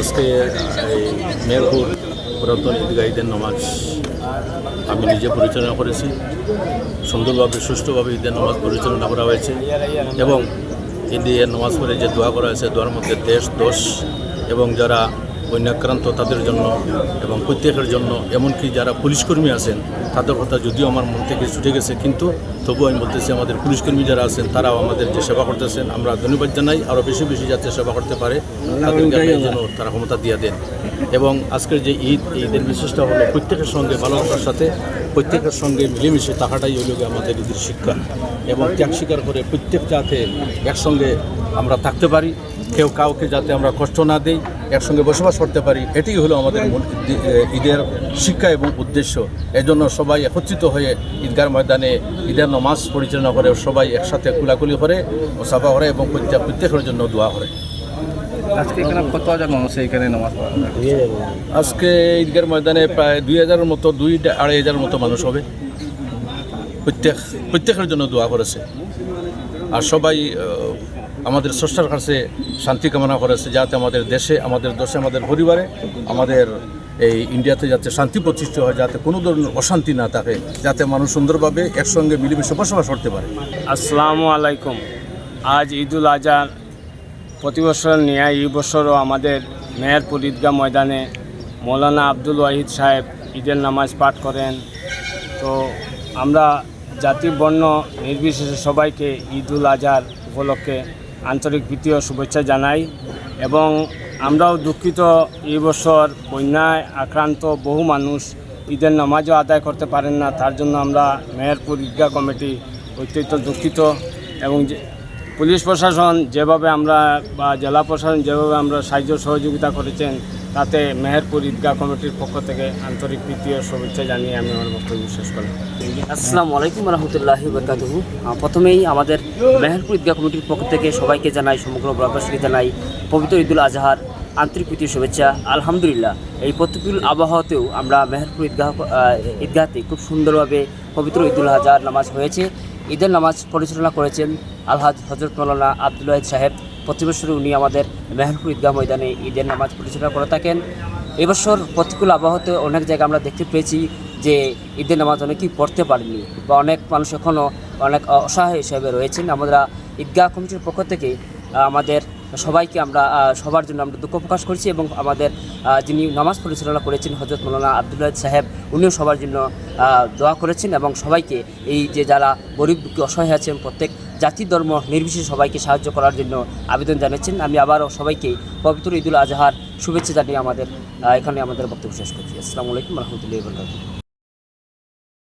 আজকে এই মেরপুর পুরাতন ঈদগাহীদের নমাজ আমি নিজে পরিচালনা করেছি। সুন্দরভাবে, সুষ্ঠুভাবে ঈদের নামাজ পরিচালনা করা হয়েছে এবং ঈদের নামাজ পড়ে যে দোয়া করা হয়েছে, দোয়ার মধ্যে দেশ দোষ এবং যারা বন্যাক্রান্ত তাদের জন্য এবং প্রত্যেকের জন্য, এমনকি যারা পুলিশকর্মী আছেন, তাদের কথা যদিও আমার মন থেকে ছুটে গেছে, কিন্তু তবুও আমি বলতেছি আমাদের পুলিশকর্মী যারা আছেন, তারাও আমাদের যে সেবা করতেছেন, আমরা ধন্যবাদ জানাই, আরও বেশি বেশি যাতে সেবা করতে পারে, তাদেরকে যেন তারা ক্ষমতা দিয়ে দেন। এবং আজকের যে ঈদ ঈদের বিশেষটা হলো প্রত্যেকের সঙ্গে ভালোবাসার সাথে, প্রত্যেকের সঙ্গে মিলেমিশে থাকাটাই হলো আমাদের ঈদের শিক্ষা। এবং ত্যাগ স্বীকার করে প্রত্যেক যাতে একসঙ্গে আমরা থাকতে পারি, কেউ কাউকে যাতে আমরা কষ্ট না দেই একসঙ্গে বসবাস করতে পারি এটাই হলো আমাদের মূল ঈদের শিক্ষা এবং উদ্দেশ্য। এজন্য সবাই একত্রিত হয়ে ঈদগার ময়দানে ঈদের নমাজ পরিচালনা করে সবাই একসাথে কুলাকুলি করে ও সাফা করে এবং প্রত্যেক প্রত্যেকের জন্য দোয়া করে। আজকে এখানে কত হাজার মানুষ এখানে নামাজ আজকে ঈদগার ময়দানে প্রায় দুই হাজারের মতো দুই আড়াই হাজারের মতো মানুষ হবে। প্রত্যেক, প্রত্যেকের জন্য দোয়া করেছে। আর সবাই আমাদের স্রষ্টার কাছে শান্তি কামনা করেছে যাতে আমাদের দেশে আমাদের দেশে আমাদের পরিবারে, আমাদের এই ইন্ডিয়াতে যাতে শান্তি প্রতিষ্ঠা হয়, যাতে কোনো ধরনের অশান্তি না থাকে, যাতে মানুষ সুন্দরভাবে একসঙ্গে মিলেমিশে বসবাস করতে পারে। আসসালামু আলাইকুম। আজ ঈদুল আজহার প্রতি বছর নিয়ে এই বছরও আমাদের মেহেরপুর ঈদগাহ ময়দানে মৌলানা আব্দুল ওয়াহিদ সাহেব ঈদের নামাজ পাঠ করেন। তো আমরা জাতি বর্ণ নির্বিশেষে সবাইকে ঈদুল আজহার উপলক্ষে আন্তরিক প্রীতি শুভেচ্ছা জানাই এবং আমরাও দুঃখিত এই বছর বন্যায় আক্রান্ত বহু মানুষ ঈদের নামাজও আদায় করতে পারেন না। তার জন্য আমরা মেহেরপুর ঈদগাহ কমিটি অত্যন্ত দুঃখিত এবং পুলিশ প্রশাসন যেভাবে আমরা বা জেলা প্রশাসন যেভাবে আমরা সাহায্য সহযোগিতা করেছেন তাতে মেহেরপুর ঈদগাহ কমিটির পক্ষ থেকে আন্তরিক প্রীতি ও শুভেচ্ছা জানিয়ে আমি আমার বক্তব্য শেষ করি আসসালামু আলাইকুম রহমতুল্লাহ বরকাতুহু প্রথমেই আমাদের মেহেরপুর ঈদগাহ কমিটির পক্ষ থেকে সবাইকে জানাই, সমগ্র ব্রহ্মবাসীকে জানাই পবিত্র ঈদুল আজহার, আন্তরিক প্রীতি শুভেচ্ছা। আলহামদুলিল্লাহ, এই প্রতিকূল আবহাওয়াতেও আমরা মেহেরপুর ঈদগাহ ঈদগাহতে খুব সুন্দরভাবে পবিত্র ঈদুল আজহার নামাজ হয়েছে। ঈদের নামাজ পরিচালনা করেছেন আলহাজ হজরত মৌলানা আব্দুল সাহেব। প্রতি বছর উনি আমাদের মেহেরপুর ঈদগাহ ময়দানে ঈদের নামাজ পরিচালনা করে থাকেন। এবছর প্রতিকূল আবহাওয়াতে অনেক জায়গায় আমরা দেখতে পেয়েছি যে ঈদের নামাজ অনেকেই পড়তে পারেনি বা অনেক মানুষ এখনও অনেক অসহায় হিসেবে রয়েছেন। আমরা ঈদগাহ কমিটির পক্ষ থেকে আমাদের সবাইকে আমরা সবার জন্য আমরা দুঃখ প্রকাশ করছি এবং আমাদের যিনি নামাজ পরিচালনা করেছেন হজরত মৌলানা আবদুল্লাহ সাহেব, উনিও সবার জন্য দোয়া করেছেন এবং সবাইকে এই যে যারা গরিব দুঃখী অসহায় আছেন প্রত্যেক জাতি ধর্ম নির্বিশেষে সবাইকে সাহায্য করার জন্য আবেদন জানাচ্ছেন। আমি আবারও সবাইকে পবিত্র ঈদুল আজহার শুভেচ্ছা জানিয়ে আমাদের এখানে আমাদের বক্তব্য শেষ করছি। আসসালামু আলাইকুম রহমতুল্লাহ